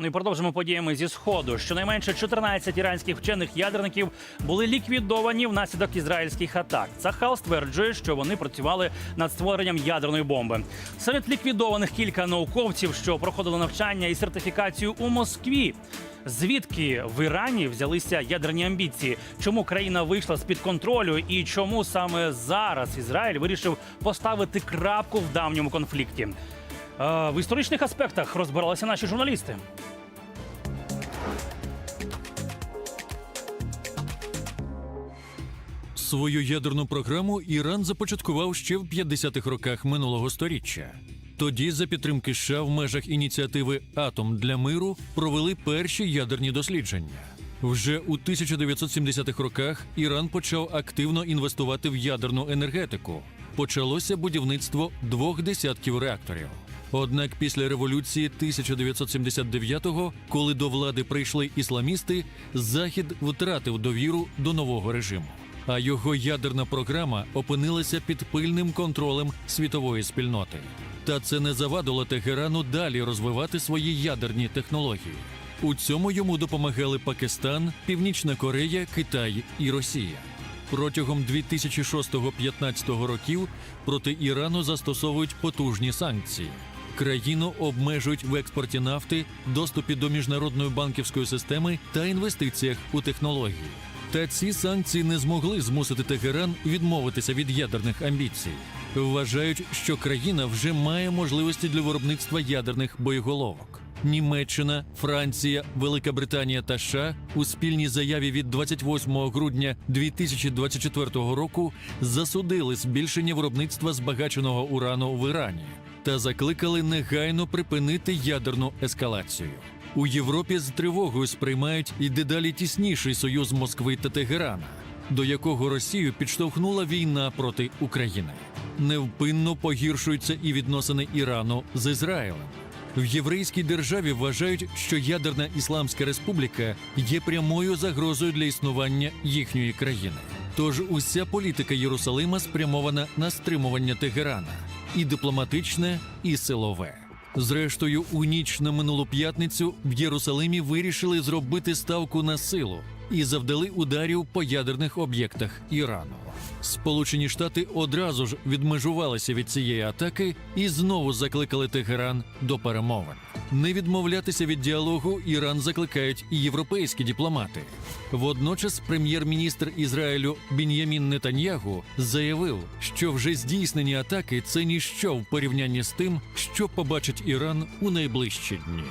Ну і продовжимо подіями зі сходу. Щонайменше 14 іранських вчених ядерників були ліквідовані внаслідок ізраїльських атак. Цахал стверджує, що вони працювали над створенням ядерної бомби. Серед ліквідованих кілька науковців, що проходили навчання і сертифікацію у Москві. Звідки в Ірані взялися ядерні амбіції? Чому країна вийшла з під контролю, і чому саме зараз Ізраїль вирішив поставити крапку в давньому конфлікті? Е, В історичних аспектах розбиралися наші журналісти. Свою ядерну програму Іран започаткував ще в 50-х роках минулого сторіччя. Тоді, за підтримки США в межах ініціативи Атом для миру провели перші ядерні дослідження. Вже у 1970-х роках Іран почав активно інвестувати в ядерну енергетику. Почалося будівництво двох десятків реакторів. Однак після революції 1979-го, коли до влади прийшли ісламісти, Захід втратив довіру до нового режиму. А його ядерна програма опинилася під пильним контролем світової спільноти. Та це не завадило Тегерану далі розвивати свої ядерні технології. У цьому йому допомагали Пакистан, Північна Корея, Китай і Росія. Протягом 2006-2015 років проти Ірану застосовують потужні санкції. Країну обмежують в експорті нафти, доступі до міжнародної банківської системи та інвестиціях у технології. Та ці санкції не змогли змусити Тегеран відмовитися від ядерних амбіцій. Вважають, що країна вже має можливості для виробництва ядерних боєголовок. Німеччина, Франція, Велика Британія та США у спільній заяві від 28 грудня 2024 року засудили збільшення виробництва збагаченого урану в Ірані та закликали негайно припинити ядерну ескалацію. У Європі з тривогою сприймають і дедалі тісніший союз Москви та Тегерана, до якого Росію підштовхнула війна проти України. Невпинно погіршуються і відносини Ірану з Ізраїлем. В єврейській державі вважають, що ядерна Ісламська республіка є прямою загрозою для існування їхньої країни. Тож уся політика Єрусалима спрямована на стримування Тегерана і дипломатичне, і силове. Зрештою, у ніч на минулу п'ятницю в Єрусалимі вирішили зробити ставку на силу і завдали ударів по ядерних об'єктах Ірану. Сполучені Штати одразу ж відмежувалися від цієї атаки і знову закликали Тегеран до перемовин. Не відмовлятися від діалогу Іран закликають і європейські дипломати. Водночас прем'єр-міністр Ізраїлю Бін'ямін Нетаньягу заявив, що вже здійснені атаки це ніщо в порівнянні з тим, що побачить Іран у найближчі дні.